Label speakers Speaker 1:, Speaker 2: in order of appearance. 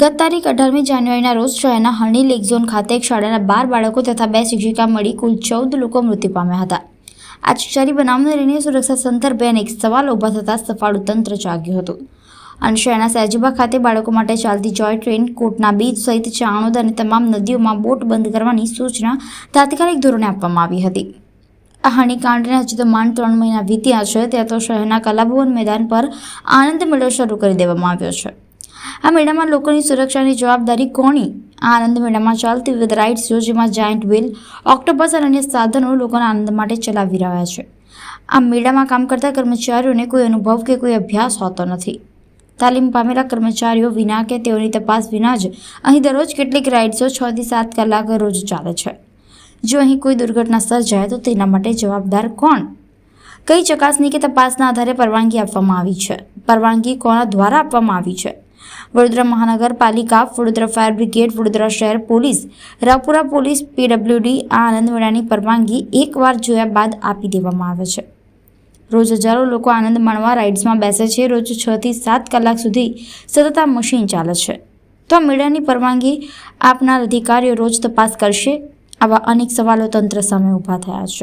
Speaker 1: ગત તારીખ અઢારમી જાન્યુઆરીના રોજ શહેરના હરણી લેક ઝોન ખાતે એક શાળાના બાર બાળકો તથા બે શિક્ષિકા મળી કુલ ચૌદ લોકો મૃત્યુ પામ્યા હતા. આ ચિચારી બનાવને લઈને સુરક્ષા સંદર્ભે અનેક સવાલ ઊભા થતાં સફાળું તંત્ર જાગ્યું હતું. અને શહેરના સહેજીબા ખાતે બાળકો માટે ચાલતી જોય ટ્રેન, કોટના બીચ સહિત ચાણોદ અને તમામ નદીઓમાં બોટ બંધ કરવાની સૂચના તાત્કાલિક ધોરણે આપવામાં આવી હતી. આ હણીકાંડને હજી તો માંડ ત્રણ મહિના વીત્યા છે, ત્યાં તો શહેરના કલાભવન મેદાન પર આનંદ મેળો શરૂ કરી દેવામાં આવ્યો છે. આ મેળામાં લોકોની સુરક્ષાની જવાબદારી કોની? આ આનંદ મેળામાં ચાલતી વિવિધ રાઇડ્સ જેમાં જાયન્ટ વ્હીલ ઓક્ટોપસ અને અન્ય સાધનો લોકોના આનંદ માટે ચલાવી રહ્યા છે. આ મેળામાં કામ કરતા કર્મચારીઓને કોઈ અનુભવ કે કોઈ અભ્યાસ હોતો નથી. તાલીમ પામેલા કર્મચારીઓ વિના કે તેઓની તપાસ વિના જ અહીં દરરોજ કેટલીક રાઇડ્સો છથી સાત કલાક રોજ ચાલે છે. જો અહીં કોઈ દુર્ઘટના સર્જાય તો તેના માટે જવાબદાર કોણ? કઈ ચકાસણી કે તપાસના આધારે પરવાનગી આપવામાં આવી છે? પરવાનગી કોના દ્વારા આપવામાં આવી છે? વડોદરા મહાનગરપાલિકા, વડોદરા ફાયર બ્રિગેડ, વડોદરા શહેર પોલીસ રાપુરા પોલીસ, પીડબ્લ્યુડી, આ આનંદ મેળાની પરવાનગી એકવાર જોયા બાદ આપી દેવામાં આવે છે. રોજ હજારો લોકો આનંદ માણવા રાઇડ્સમાં બેસે છે. રોજ છ થી સાત કલાક સુધી સતત આ મશીન ચાલે છે. તો આ મેળાની પરવાનગી આપનાર અધિકારીઓ રોજ તપાસ કરશે. આવા અનેક સવાલો તંત્ર સામે ઊભા થયા છે.